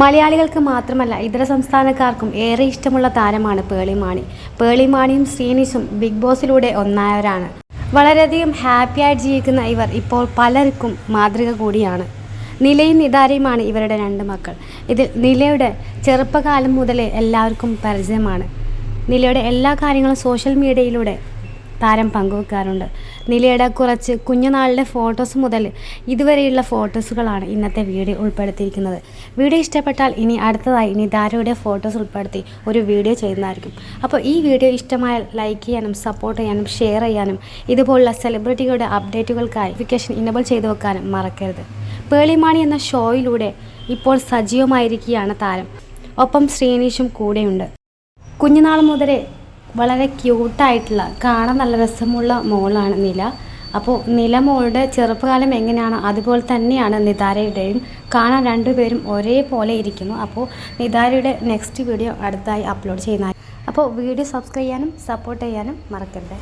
മലയാളികൾക്ക് മാത്രമല്ല ഇതര സംസ്ഥാനക്കാർക്കും ഏറെ ഇഷ്ടമുള്ള താരമാണ് പേളിമാണി പേളിമാണിയും ശ്രീനിഷും ബിഗ് ബോസിലൂടെ ഒന്നായവരാണ്. വളരെയധികം ഹാപ്പിയായിട്ട് ജീവിക്കുന്ന ഇവർ ഇപ്പോൾ പലർക്കും മാതൃക കൂടിയാണ്. നിലയും നിതാരയുമാണ് ഇവരുടെ രണ്ട് മക്കൾ. ഇതിൽ നിലയുടെ ചെറുപ്പകാലം മുതലേ എല്ലാവർക്കും പരിചയമാണ്. നിലയുടെ എല്ലാ കാര്യങ്ങളും സോഷ്യൽ മീഡിയയിലൂടെ താരം പങ്കുവെക്കാറുണ്ട്. നിലയുടെ കുറച്ച് കുഞ്ഞുനാളിലെ ഫോട്ടോസ് മുതൽ ഇതുവരെയുള്ള ഫോട്ടോസുകളാണ് ഇന്നത്തെ വീഡിയോ ഉൾപ്പെടുത്തിയിരിക്കുന്നത്. വീഡിയോ ഇഷ്ടപ്പെട്ടാൽ ഇനി അടുത്തതായി ഇനി നിതാരയുടെ ഫോട്ടോസ് ഉൾപ്പെടുത്തി ഒരു വീഡിയോ ചെയ്യുന്നതായിരിക്കും. അപ്പോൾ ഈ വീഡിയോ ഇഷ്ടമായാൽ ലൈക്ക് ചെയ്യാനും സപ്പോർട്ട് ചെയ്യാനും ഷെയർ ചെയ്യാനും ഇതുപോലുള്ള സെലിബ്രിറ്റികളുടെ അപ്ഡേറ്റുകൾക്കായി നോട്ടിഫിക്കേഷൻ ഇനബിൾ ചെയ്തു വെക്കാനും മറക്കരുത്. പേളിമാണി എന്ന ഷോയിലൂടെ ഇപ്പോൾ സജീവമായിരിക്കുകയാണ് താരം. ഒപ്പം ശ്രീനീഷും കൂടെയുണ്ട്. കുഞ്ഞുനാൾ മുതലേ വളരെ ക്യൂട്ടായിട്ടുള്ള കാണാൻ നല്ല രസമുള്ള മോളാണ് നില. അപ്പോൾ നില മോളുടെ ചെറുപ്പകാലം എങ്ങനെയാണ് അതുപോലെ തന്നെയാണ് നിതാരയുടെയും. കാണാൻ രണ്ടുപേരും ഒരേപോലെ ഇരിക്കുന്നു. അപ്പോൾ നിതാരയുടെ നെക്സ്റ്റ് വീഡിയോ അടുത്തായി അപ്ലോഡ് ചെയ്യുന്ന അപ്പോൾ വീഡിയോ സബ്സ്ക്രൈബ് ചെയ്യാനും സപ്പോർട്ട് ചെയ്യാനും മറക്കരുത്.